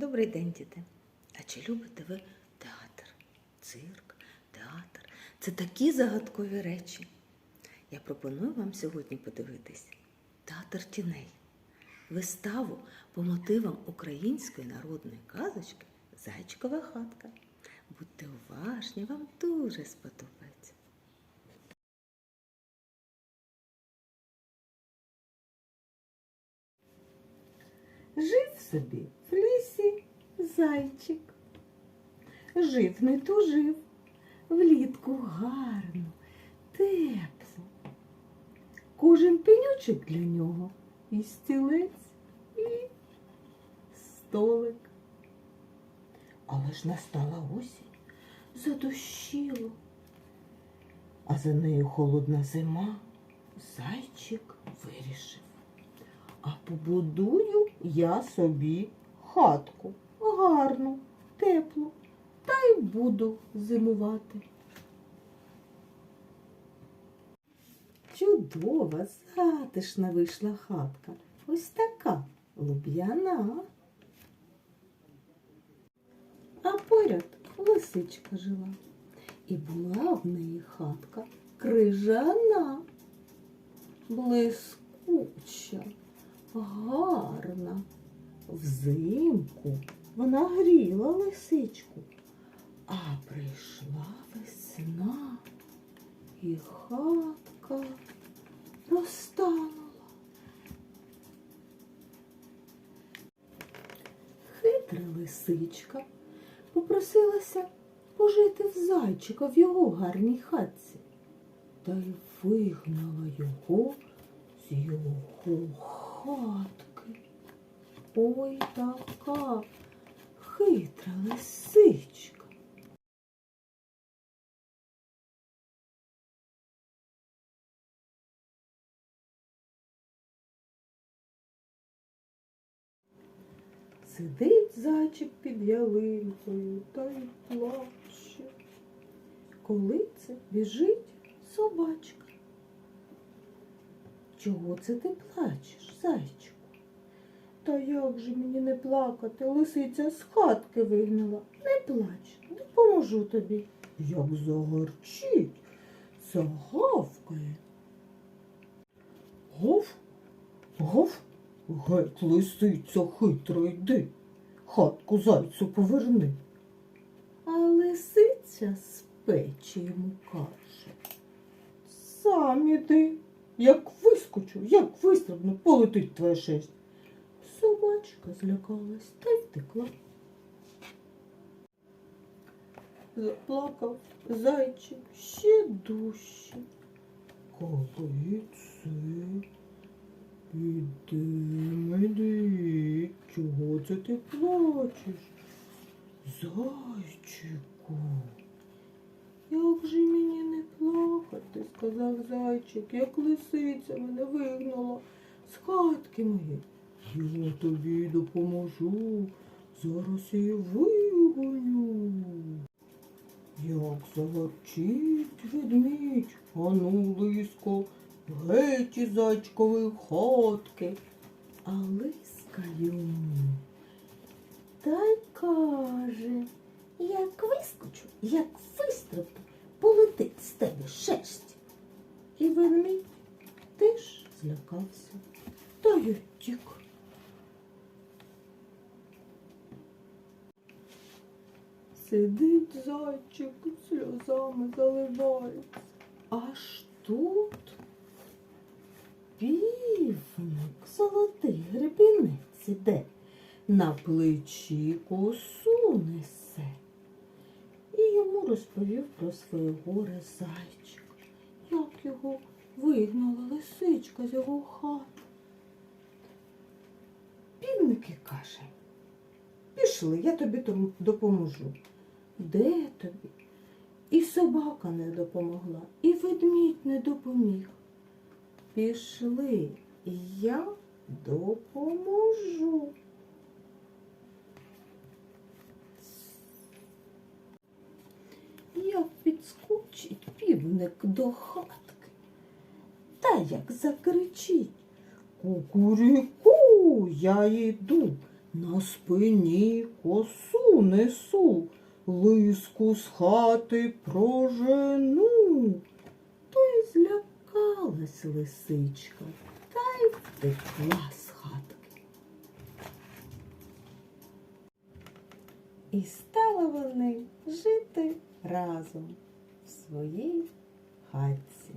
Добрий день, діти. А чи любите ви театр? Цирк, театр це такі загадкові речі. Я пропоную вам сьогодні подивитись театр тіней, виставу по мотивам української народної казочки Зайчикова хатка. Будьте уважні, вам дуже сподобається. Жив собі в лісі зайчик. Жив не тужив, влітку гарно, тепло. Кожен пенючок для нього і стілець, і столик. Але ж настала осінь, задощило, а за нею холодна зима. Зайчик вирішив. А побудую я собі хатку гарну, теплу, та й буду зимувати. Чудова, затишна вийшла хатка. Ось така луб'яна. А поряд лисичка жила. І була в неї хатка крижана, блискуча гарна. Взимку вона гріла лисичку, а прийшла весна, і хатка розтанула. Хитра лисичка попросилася пожити в зайчика в його гарній хатці, та й вигнала його з його хатки. Ой така хитра лисичка. Сидить зайчик під ялинкою та й плаче. Коли це біжить собачка. Чого це ти плачеш, зайчику? Та як же мені не плакати? Лисиця з хатки вигнала. Не плач, допоможу тобі. Як загарчить, загавкає. Гов, гов, геть, лисиця хитра йди, хатку зайцю поверни. А лисиця з печі йому каже. Сам іди. Як вискочу, як вистрибну, полетить твоя шерсть. Собачка злякалась та й втекла. Заплакав зайчик ще дужче. Коли це? Іди, іди, чого це ти плачеш? Зайчику. Як же мені плакати, сказав зайчик, як лисиця мене вигнала з хатки моєї. Я тобі допоможу, зараз її вигоню. Як загарчить ведмідь, ану лиско, геть із зайчкової хатки. А лиска йому та й каже, як вискочу, як вистрибну, полетить з тебе шерсть. І ведмідь теж злякався, та й втік. Сидить зайчик, сльозами заливається. Аж тут півник золотий гребінець іде, на плечі косу несе. І розповів про своє горе зайчик, як його вигнала лисичка з його хати. Півник і каже, пішли, я тобі допоможу. Де тобі? І собака не допомогла, і ведмідь не допоміг. Пішли, я допоможу. Як підскочить півник до хатки, та як закричить Кукуріку, я йду, На спині косу несу, лиску з хати прожену. То й злякалась лисичка, та й втекла з хатки. І стали вони жити разом в своїй хатці.